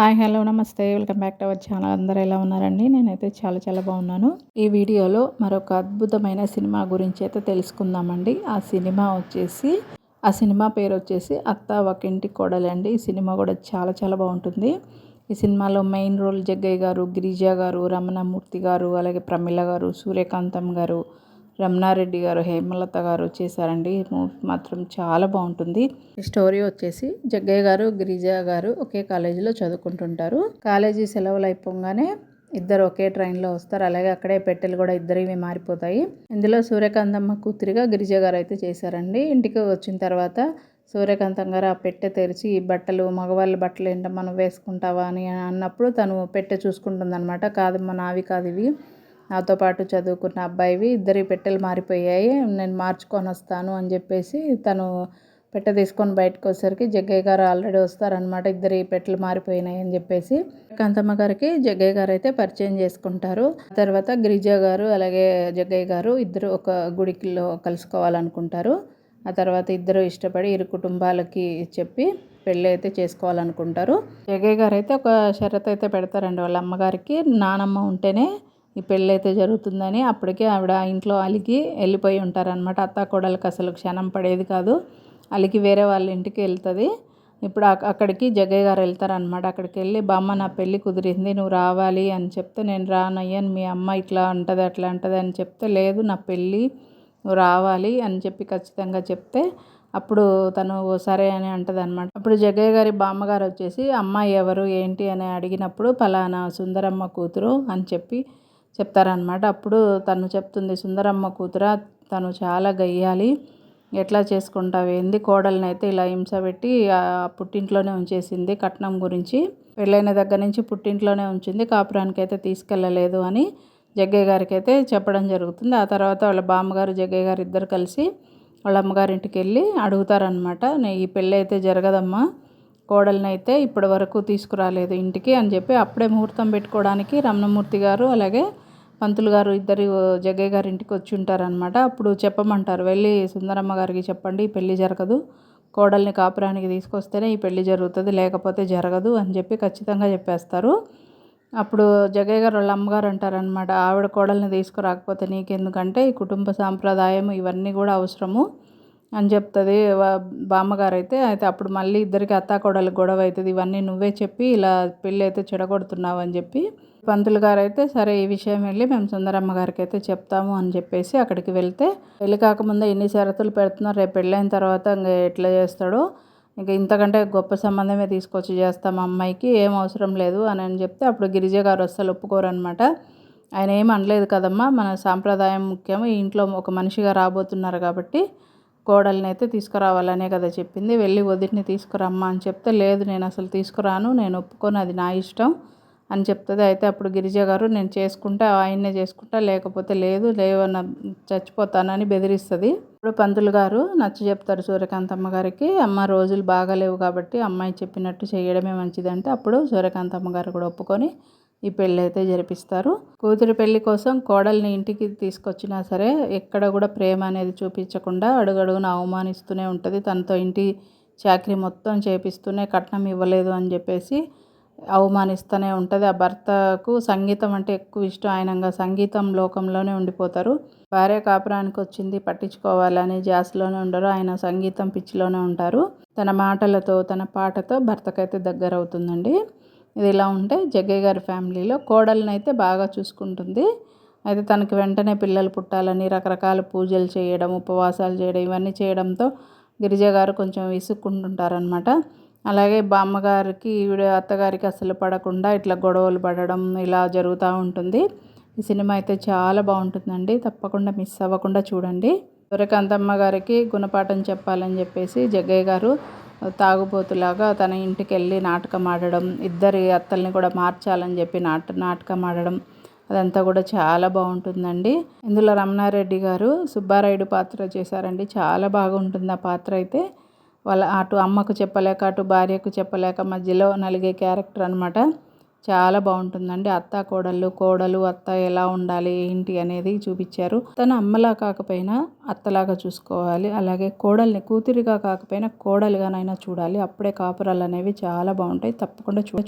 Hi hello నమస్తే. Welcome back to our channel. అందరూ ఎలా ఉన్నారండి? నేనైతే చాలా చాలా బాగున్నాను. ఈ వీడియోలో మరొక అద్భుతమైన సినిమా గురించి అయితే తెలుసుకుందామండి. ఆ సినిమా వచ్చేసి ఆ సినిమా పేరు వచ్చేసి అత్త ఒకింటి కోడలండి ఈ సినిమా కూడా చాలా చాలా బాగుంటుంది. ఈ సినిమాలో మెయిన్ రోల్ జగ్గయ్య గారు గిరిజా గారు రమణమూర్తి గారు అలాగే ప్రమిళ గారు సూర్యకాంతం గారు రమణారెడ్డి గారు హేమలత గారు చేశారండి మూవీ మాత్రం చాలా బాగుంటుంది. స్టోరీ వచ్చేసి జగ్గయ్య గారు గిరిజ గారు ఒకే కాలేజీలో చదువుకుంటుంటారు. కాలేజీ సెలవులు అయిపోగానే ఇద్దరు ఒకే ట్రైన్లో వస్తారు. అలాగే అక్కడే పెట్టెలు కూడా ఇద్దరివి మారిపోతాయి. ఇందులో సూర్యకాంతమ్మ కూతురిగా గిరిజ గారు అయితే చేశారండి. ఇంటికి వచ్చిన తర్వాత సూర్యకాంతం గారు ఆ పెట్టె తెరిచి ఈ బట్టలు మగవాళ్ళ బట్టలు ఏంటో మనం వేసుకుంటావా? అని అన్నప్పుడు తను పెట్టె చూసుకుంటుంది అనమాట కాదమ్మా నావి కాదు ఇవి. నాతో పాటు చదువుకున్న అబ్బాయివి ఇద్దరి పెట్టెలు మారిపోయాయి. నేను మార్చుకొని వస్తాను అని చెప్పేసి తను పెట్టె తీసుకొని బయటకు వచ్చేసరికి జగ్గయ్య గారు ఆల్రెడీ వస్తారనమాట ఇద్దరి పెట్టెలు మారిపోయినాయి అని చెప్పేసి కాంతమ్మ గారికి జగ్గయ్య గారు అయితే పరిచయం చేసుకుంటారు. తర్వాత గిరిజ గారు అలాగే జగ్గయ్య గారు ఇద్దరు ఒక గుడికిలో కలుసుకోవాలనుకుంటారు. ఆ తర్వాత ఇద్దరు ఇష్టపడి ఇరు కుటుంబాలకి చెప్పి పెళ్ళి అయితే చేసుకోవాలనుకుంటారు. జగ్గయ్య గారు అయితే ఒక షరత్ అయితే పెడతారండి వాళ్ళ అమ్మగారికి. నానమ్మ ఉంటేనే ఈ పెళ్ళి అయితే జరుగుతుందని అప్పటికే ఆవిడ ఇంట్లో అలిగి వెళ్ళిపోయి ఉంటారనమాట అత్త కోడలికి అసలు క్షణం పడేది కాదు. అలిగి వేరే వాళ్ళ ఇంటికి వెళ్తుంది. ఇప్పుడు అక్కడికి జగ్గయ్య గారు వెళ్తారనమాట అక్కడికి వెళ్ళి బామ్మ నా పెళ్ళి కుదిరింది నువ్వు రావాలి అని చెప్తే నేను రానయ్యాను మీ అమ్మ ఇట్లా అంటది అట్లా అంటది అని చెప్తే లేదు నా పెళ్ళి నువ్వు రావాలి అని చెప్పి ఖచ్చితంగా చెప్తే అప్పుడు తను సరే అని అంటది అనమాట అప్పుడు జగ్గయ్య గారి బామ్మగారు వచ్చేసి అమ్మాయి ఎవరు ఏంటి అని అడిగినప్పుడు పలానా సుందరమ్మ కూతురు అని చెప్పి చెప్తారనమాట అప్పుడు తను చెప్తుంది సుందరమ్మ కూతుర తను చాలా గయ్యాలి. ఎట్లా చేసుకుంటావు? ఏంది కోడల్ని అయితే ఇలా హింస పెట్టి పుట్టింట్లోనే ఉంచేసింది కట్నం గురించి. పెళ్ళైన దగ్గర నుంచి పుట్టింట్లోనే ఉంచింది కాపురానికి అయితే తీసుకెళ్ళలేదు అని జగ్గయ్య గారికి అయితే చెప్పడం జరుగుతుంది. ఆ తర్వాత వాళ్ళ బామ్మగారు జగ్గయ్య గారు ఇద్దరు కలిసి వాళ్ళ అమ్మగారింటికి వెళ్ళి అడుగుతారనమాట ఈ పెళ్ళి అయితే జరగదమ్మా. కోడల్ని అయితే ఇప్పటి వరకు తీసుకురాలేదు ఇంటికి అని చెప్పి అప్పుడే ముహూర్తం పెట్టుకోవడానికి రమణమూర్తి గారు అలాగే పంతులు గారు ఇద్దరు జగ్గయ్య గారి ఇంటికి వచ్చి ఉంటారనమాట అప్పుడు చెప్పమంటారు వెళ్ళి సుందరమ్మ గారికి చెప్పండి ఈ పెళ్ళి జరగదు. కోడల్ని కాపురానికి తీసుకొస్తేనే ఈ పెళ్ళి జరుగుతుంది లేకపోతే జరగదు అని చెప్పి ఖచ్చితంగా చెప్పేస్తారు. అప్పుడు జగయ్య గారు వాళ్ళ అమ్మగారు అంటారనమాట ఆవిడ కోడల్ని తీసుకురాకపోతే నీకెందుకంటే ఈ కుటుంబ సాంప్రదాయం ఇవన్నీ కూడా అవసరము. అని చెప్తుంది. బామ్మగారు అయితే అయితే అప్పుడు మళ్ళీ ఇద్దరికి అత్తాకోడలు గొడవ అవుతుంది ఇవన్నీ నువ్వే చెప్పి ఇలా పెళ్ళి అయితే చెడగొడుతున్నావు అని చెప్పి పంతులు గారు అయితే సరే ఈ విషయం వెళ్ళి మేము సుందరమ్మ గారికి అయితే చెప్తాము అని చెప్పేసి అక్కడికి వెళ్తే పెళ్ళి కాకముందే ఎన్ని షరతులు పెడుతున్నారు రేపు పెళ్ళైన తర్వాత ఇంకా ఎట్లా చేస్తాడో? ఇంకా ఇంతకంటే గొప్ప సంబంధమే తీసుకొచ్చి చేస్తాం అమ్మాయికి ఏం అవసరం లేదు అని అని చెప్తే అప్పుడు గిరిజ గారు అస్సలు ఒప్పుకోరనమాట ఆయన ఏం అనలేదు కదమ్మా మన సాంప్రదాయం ముఖ్యం ఇంట్లో ఒక మనిషిగా రాబోతున్నారు కాబట్టి కోడల్ని అయితే తీసుకురావాలనే కదా చెప్పింది. వెళ్ళి వదిలిని తీసుకురమ్మా అని చెప్తే లేదు నేను అసలు తీసుకురాను నేను ఒప్పుకొని అది నా ఇష్టం అని చెప్తుంది. అయితే అప్పుడు గిరిజ గారు నేను చేసుకుంటా ఆయన్నే చేసుకుంటా లేకపోతే లేదు లేవన్న చచ్చిపోతానని బెదిరిస్తుంది. ఇప్పుడు పంతులు గారు నచ్చ చెప్తారు సూర్యకాంతమ్మ గారికి అమ్మ రోజులు బాగాలేవు కాబట్టి అమ్మాయి చెప్పినట్టు చేయడమే మంచిదంటే అప్పుడు సూర్యకాంతమ్మ గారు కూడా ఒప్పుకొని ఈ పెళ్ళి అయితే జరిపిస్తారు. కూతురు పెళ్ళి కోసం కోడల్ని ఇంటికి తీసుకొచ్చినా సరే ఎక్కడ కూడా ప్రేమ అనేది చూపించకుండా అడుగడుగున అవమానిస్తూనే ఉంటుంది. తనతో ఇంటి చాకరీ మొత్తం చేపిస్తూనే కట్నం ఇవ్వలేదు అని చెప్పేసి అవమానిస్తూనే ఉంటుంది. ఆ భర్తకు సంగీతం అంటే ఎక్కువ ఇష్టం. ఆయనంగా సంగీతం లోకంలోనే ఉండిపోతారు. భార్య కాపురానికి వచ్చింది పట్టించుకోవాలని జాస్లోనే ఉండరు. ఆయన సంగీతం పిచ్చిలోనే ఉంటారు. తన మాటలతో తన పాటతో భర్తకైతే దగ్గర అవుతుందండి ఇది ఇలా ఉంటే జగ్గయ్య గారి ఫ్యామిలీలో కోడల్ని అయితే బాగా చూసుకుంటుంది. అయితే తనకి వెంటనే పిల్లలు పుట్టాలని రకరకాల పూజలు చేయడం ఉపవాసాలు చేయడం ఇవన్నీ చేయడంతో గిరిజ గారు కొంచెం విసుక్కుంటుంటారనమాట అలాగే బామ్మగారికి ఈవిడ అత్తగారికి అసలు పడకుండా ఇట్లా గొడవలు పడడం ఇలా జరుగుతూ ఉంటుంది. ఈ సినిమా అయితే చాలా బాగుంటుందండి. తప్పకుండా మిస్ అవ్వకుండా చూడండి. సూర్యకాంతమ్మ గారికి గుణపాఠం చెప్పాలని చెప్పేసి జగ్గయ్య గారు తాగుబోతులాగా తన ఇంటికి వెళ్ళి నాటకం ఆడడం ఇద్దరి అత్తల్ని కూడా మార్చాలని చెప్పి నాట నాటకం ఆడడం అదంతా కూడా చాలా బాగుంటుందండి. ఇందులో రమణారెడ్డి గారు సుబ్బారాయుడు పాత్ర చేశారండి. చాలా బాగుంటుంది ఆ పాత్ర అయితే. వాళ్ళ అటు అమ్మకు చెప్పలేక అటు భార్యకు చెప్పలేక మధ్యలో నలిగే క్యారెక్టర్ అనమాట చాలా బాగుంటుందండి. అత్త కోడళ్ళు కోడలు అత్త ఎలా ఉండాలి ఏంటి అనేది చూపించారు. తన అమ్మలా కాకపోయినా అత్తలాగా చూసుకోవాలి. అలాగే కోడల్ని కూతురిగా కాకపోయినా కోడలుగానైనా చూడాలి. అప్పుడే కాపురాలు అనేవి చాలా బాగుంటాయి. తప్పకుండా చూడ